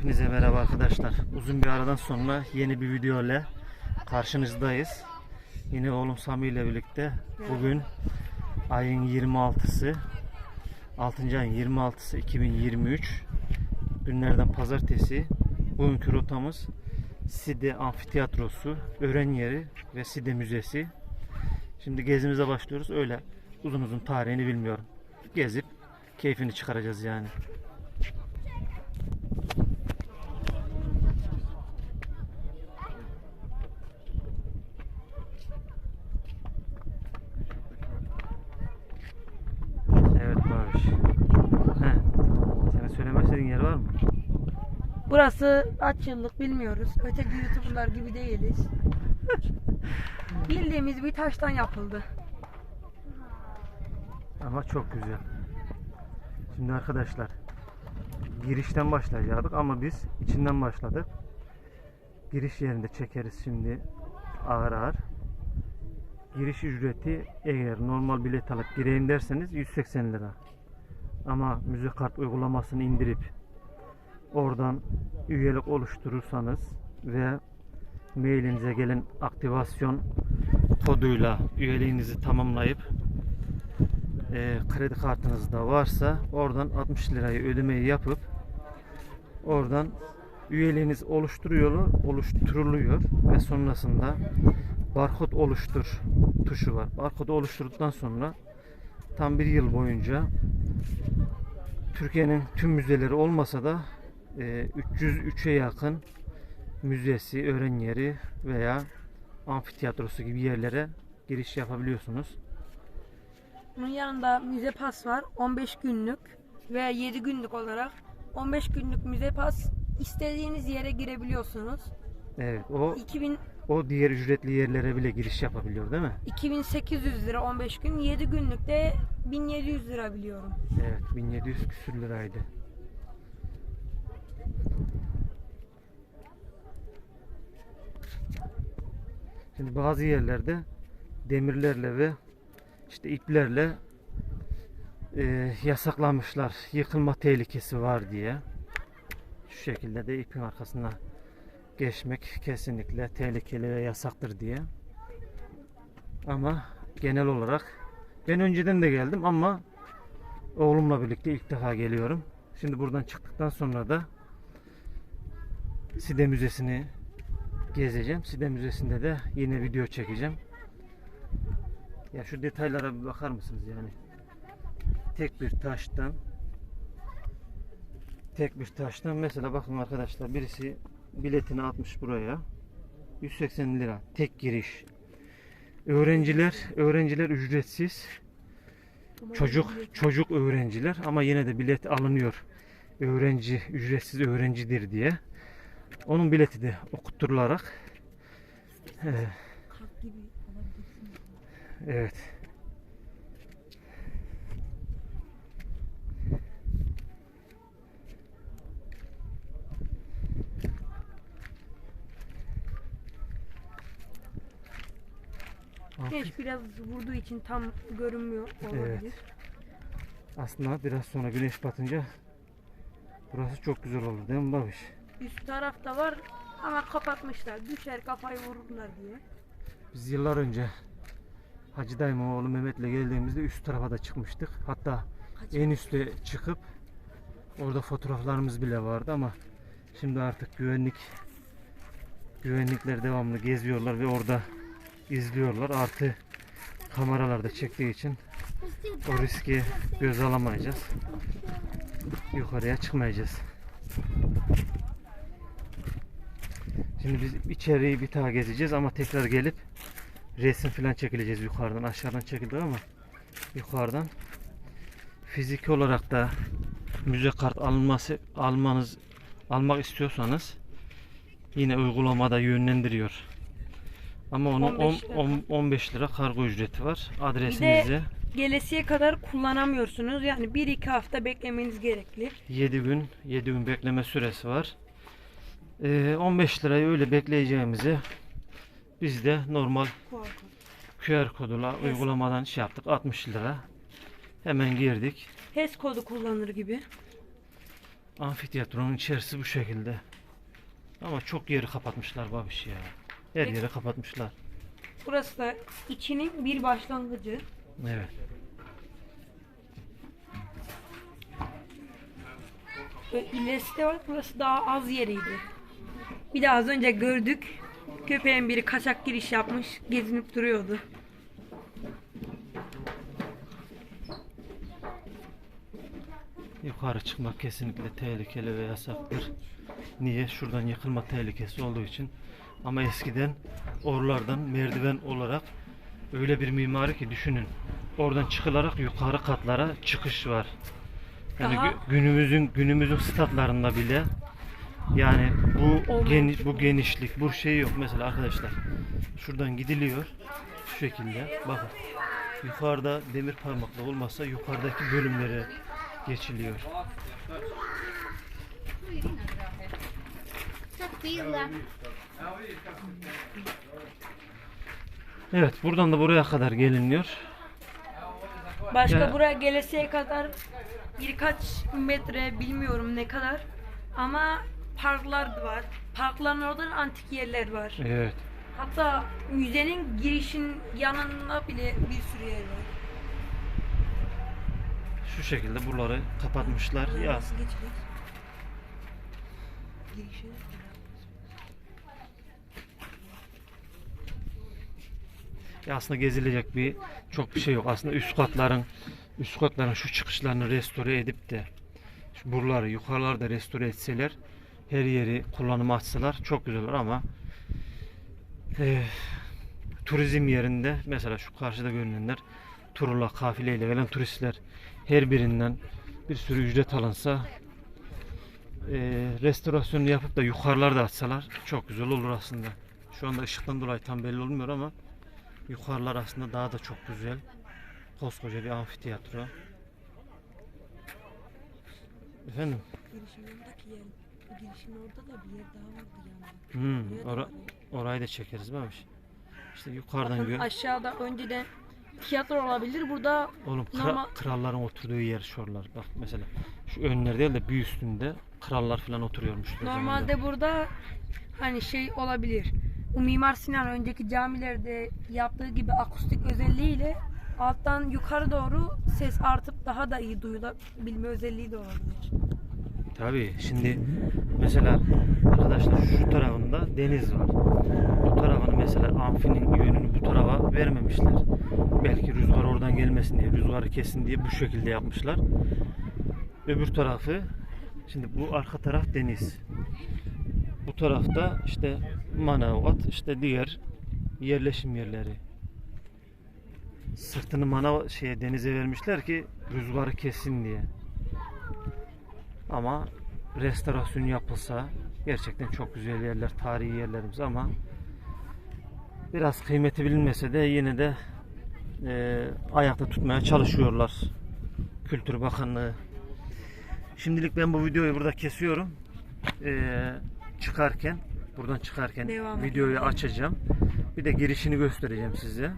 Hepinize merhaba arkadaşlar. Uzun bir aradan sonra yeni bir video ile karşınızdayız. Yine oğlum Sami ile birlikte bugün ayın 26'sı 6. ayın 26'sı 2023 günlerden pazartesi. Bugünkü rotamız Side Amfiteyatrosu, Öğren Yeri ve Side Müzesi. Şimdi gezimize başlıyoruz. Öyle uzun uzun tarihini bilmiyorum. Gezip keyfini çıkaracağız yani. İstediğin yer var mı? Burası kaç yıllık bilmiyoruz. Öteki YouTuber'lar gibi değiliz. Bildiğimiz bir taştan yapıldı. Ama çok güzel. Şimdi arkadaşlar girişten başlayacaktık ama biz içinden başladık. Giriş yerinde çekeriz şimdi ağır ağır. Giriş ücreti eğer normal bilet alıp gireyim derseniz 180 lira. Ama müze kart uygulamasını indirip oradan üyelik oluşturursanız ve mailinize gelen aktivasyon koduyla üyeliğinizi tamamlayıp e, kredi kartınız da varsa oradan 60 lirayı ödemeyi yapıp oradan üyeliğiniz oluşturuyor, oluşturuluyor ve sonrasında barkod oluştur tuşu var. Barkodu oluşturduktan sonra tam bir yıl boyunca Türkiye'nin tüm müzeleri olmasa da e, 303'e yakın müzesi, öğren yeri veya amfiteyatrosu gibi yerlere giriş yapabiliyorsunuz. Bunun yanında müze pas var. 15 günlük ve 7 günlük olarak 15 günlük müze pas istediğiniz yere girebiliyorsunuz. Evet, o 2000 o diğer ücretli yerlere bile giriş yapabiliyor değil mi? 2800 lira 15 gün, 7 günlük de 1700 lira biliyorum. Evet, 1700 küsür liraydı. Şimdi bazı yerlerde demirlerle ve işte iplerle e, yasaklamışlar. Yıkılma tehlikesi var diye. Şu şekilde de ipin arkasına geçmek kesinlikle tehlikeli ve yasaktır diye. Ama genel olarak ben önceden de geldim ama oğlumla birlikte ilk defa geliyorum. Şimdi buradan çıktıktan sonra da Side Müzesi'ni gezeceğim. Side Müzesi'nde de yine video çekeceğim. Ya şu detaylara bir bakar mısınız yani? Tek bir taştan tek bir taştan mesela bakın arkadaşlar birisi biletini atmış buraya. 180 lira tek giriş. Öğrenciler öğrenciler ücretsiz. Çocuk çocuk öğrenciler ama yine de bilet alınıyor. Öğrenci ücretsiz öğrencidir diye. Onun bileti de okutturularak alabilirsiniz. evet. Güneş biraz vurduğu için tam görünmüyor olabilir. Evet. Aslında biraz sonra güneş batınca burası çok güzel olur değil mi babiş? Üst tarafta var ama kapatmışlar. Düşer kafayı vururlar diye. Biz yıllar önce Hacı Dayım'ın oğlu Mehmet'le geldiğimizde üst tarafa da çıkmıştık. Hatta Kaç- en üste çıkıp orada fotoğraflarımız bile vardı ama şimdi artık güvenlik güvenlikler devamlı geziyorlar ve orada izliyorlar. Artı kameralarda çektiği için o riski göz alamayacağız. Yukarıya çıkmayacağız. Şimdi biz içeriği bir daha gezeceğiz ama tekrar gelip resim falan çekileceğiz yukarıdan. Aşağıdan çekildi ama yukarıdan fiziki olarak da müze kart alınması almanız almak istiyorsanız yine uygulamada yönlendiriyor. Ama onun 15 on- lira. on- 15 lira kargo ücreti var. Adresinizi Gelesiye kadar kullanamıyorsunuz. Yani 1-2 hafta beklemeniz gerekli. 7 gün 7 gün bekleme süresi var. Ee, 15 lirayı öyle bekleyeceğimizi biz de normal QR koduyla uygulamadan şey yaptık 60 lira. Hemen girdik. HES kodu kullanır gibi. Amfiteyatronun içerisi bu şekilde. Ama çok yeri kapatmışlar babiş ya. Her yeri kapatmışlar. Burası da içinin bir başlangıcı. Evet. Ve ilerisi de var. Burası daha az yeriydi. Bir de az önce gördük. Köpeğin biri kaçak giriş yapmış. Gezinip duruyordu. Yukarı çıkmak kesinlikle tehlikeli ve yasaktır. Niye? Şuradan yıkılma tehlikesi olduğu için. Ama eskiden oralardan merdiven olarak öyle bir mimari ki düşünün. Oradan çıkılarak yukarı katlara çıkış var. Yani Daha- günümüzün günümüzün statlarında bile yani bu Olmamış. geni, bu genişlik, bu şey yok mesela arkadaşlar. Şuradan gidiliyor şu şekilde. Bakın. Yukarıda demir parmakla olmasa yukarıdaki bölümlere geçiliyor. Evet, buradan da buraya kadar geliniyor. Başka Ya- buraya gelesiye kadar birkaç metre bilmiyorum ne kadar. Ama parklar var. Parkların orada da antik yerler var. Evet. Hatta müzenin girişin yanında bile bir sürü yer var. Şu şekilde buraları kapatmışlar. Ya Nasıl? Girişi. Ya aslında gezilecek bir çok bir şey yok. Aslında üst katların üst katların şu çıkışlarını restore edip de şu buraları yukarıları da restore etseler her yeri kullanıma açsalar çok güzel olur ama eh, turizm yerinde mesela şu karşıda görünenler turla kafileyle gelen turistler her birinden bir sürü ücret alınsa eh, restorasyonu yapıp da yukarıları da açsalar çok güzel olur aslında. Şu anda ışıktan dolayı tam belli olmuyor ama Yukarılar aslında daha da çok güzel. Koskoca bir amfiteyatro. Efendim? Girişin yanındaki yer. Girişin orada da bir yer daha vardı yani. Hmm, ora- orayı da çekeriz bakmış. İşte yukarıdan gör. Aşağıda önceden tiyatro olabilir. Burada Oğlum kra- normal- kralların oturduğu yer şuralar. Bak mesela şu önler değil de bir üstünde krallar falan oturuyormuş. o zamanlar. normalde burada hani şey olabilir. Bu Mimar Sinan önceki camilerde yaptığı gibi akustik özelliğiyle alttan yukarı doğru ses artıp daha da iyi duyulabilme özelliği de olabilir. Tabii şimdi mesela arkadaşlar şu tarafında deniz var. Bu tarafını mesela amfinin yönünü bu tarafa vermemişler. Belki rüzgar oradan gelmesin diye, rüzgarı kesin diye bu şekilde yapmışlar. Öbür tarafı şimdi bu arka taraf deniz. Bu tarafta işte Manavgat, işte diğer yerleşim yerleri. Sırtını manav şeye denize vermişler ki rüzgarı kesin diye. Ama restorasyon yapılsa gerçekten çok güzel yerler, tarihi yerlerimiz ama biraz kıymeti bilinmese de yine de e, ayakta tutmaya çalışıyorlar. Kültür Bakanlığı. Şimdilik ben bu videoyu burada kesiyorum. E, çıkarken, buradan çıkarken Devam videoyu edelim. açacağım. Bir de girişini göstereceğim size.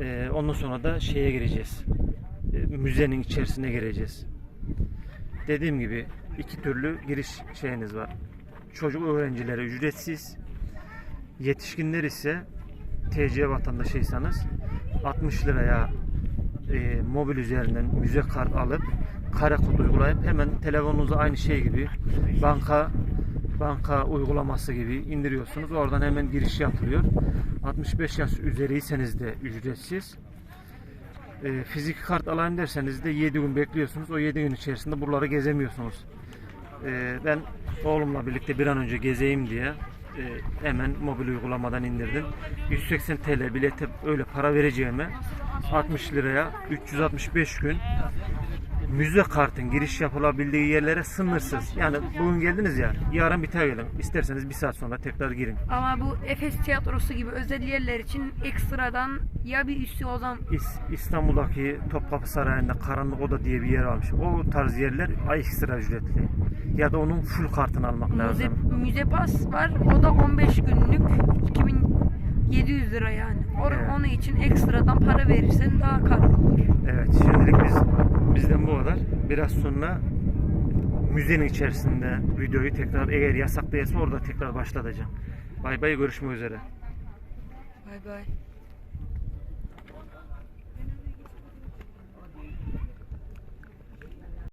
E, ondan sonra da şeye gireceğiz. E, müzenin içerisine gireceğiz. Dediğim gibi iki türlü giriş şeyiniz var. Çocuk öğrencilere ücretsiz. Yetişkinler ise TC vatandaşıysanız 60 liraya e, mobil üzerinden müze kart alıp kare kod uygulayıp hemen telefonunuza aynı şey gibi banka banka uygulaması gibi indiriyorsunuz. Oradan hemen giriş yapılıyor. 65 yaş üzeriyseniz de ücretsiz. E, fiziki kart alayım derseniz de 7 gün bekliyorsunuz. O 7 gün içerisinde buraları gezemiyorsunuz. E, ben oğlumla birlikte bir an önce gezeyim diye e, hemen mobil uygulamadan indirdim. 180 TL bilete öyle para vereceğime 60 liraya 365 gün müze kartın giriş yapılabildiği yerlere sınırsız. Yani bugün geldiniz ya yarın biter gelin. İsterseniz bir saat sonra tekrar girin. Ama bu Efes Tiyatrosu gibi özel yerler için ekstradan ya bir üstü o zaman İs- İstanbul'daki Topkapı Sarayı'nda Karanlık Oda diye bir yer varmış. O tarz yerler ay ekstra ücretli. Ya da onun full kartını almak müze, lazım. müze pas var. O da 15 günlük 2700 lira yani. O, Evet. Onun için ekstradan para verirsen daha kar olur. Evet şimdilik biz bizden bu kadar. Biraz sonra müzenin içerisinde videoyu tekrar eğer yasak orada tekrar başlatacağım. Bay bay görüşmek üzere. Bay bay.